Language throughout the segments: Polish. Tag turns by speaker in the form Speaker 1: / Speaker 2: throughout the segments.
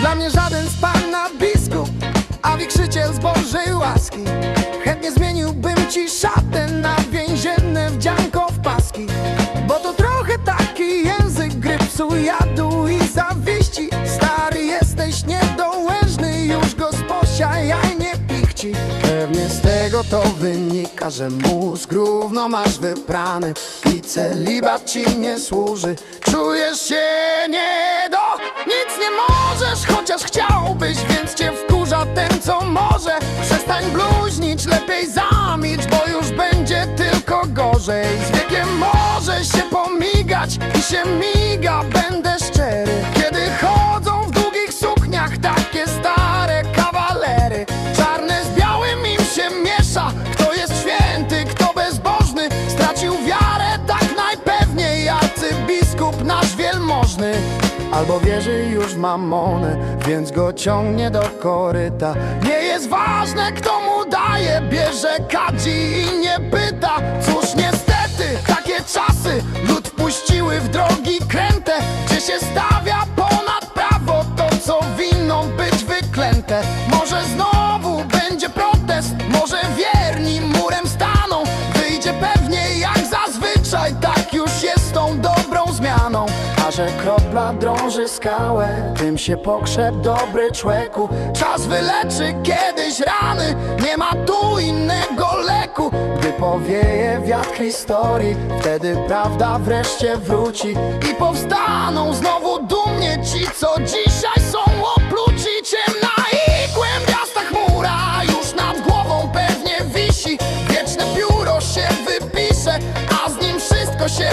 Speaker 1: Dla mnie żaden z pana biskup, a wichrzyciel z Bożej łaski. Chętnie zmieniłbym ci szatę na więzienne wdzianko w paski, bo to trochę taki język gry psuje. Tego to wynika, że mózg równo masz wyprany I celibat ci nie służy, czujesz się nie do Nic nie możesz, chociaż chciałbyś, więc cię wkurza ten co może. Przestań bluźnić, lepiej zamilcz, bo już będzie tylko gorzej. Z wiekiem może się pomigać i się miga, Albo wierzy już w mamonę, więc go ciągnie do koryta. Nie jest ważne kto mu daje, bierze kadzi i nie pyta. Cóż niestety, takie czasy lud wpuściły w drogi kręte Gdzie się stawia ponad prawo to co winno być wyklęte. Może znowu będzie protest, może wierni murem staną. Wyjdzie pewnie jak zazwyczaj, tak już jest tą dobrą zmianą. A że kropla drąży skałę, tym się pokrzep dobry człeku. Czas wyleczy kiedyś rany, nie ma tu innego leku. Gdy powieje wiatr historii, wtedy prawda wreszcie wróci. I powstaną znowu dumnie ci, co dzisiaj są opluci. Ciemna i głębiasta chmura już nad głową pewnie wisi. Wieczne pióro się wypisze, a z nim wszystko się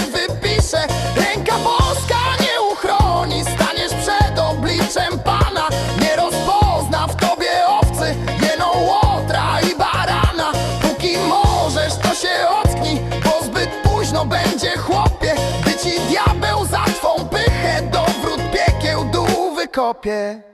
Speaker 1: będzie chłopie? By ci diabeł za twą pychę do wrót piekieł dół wykopie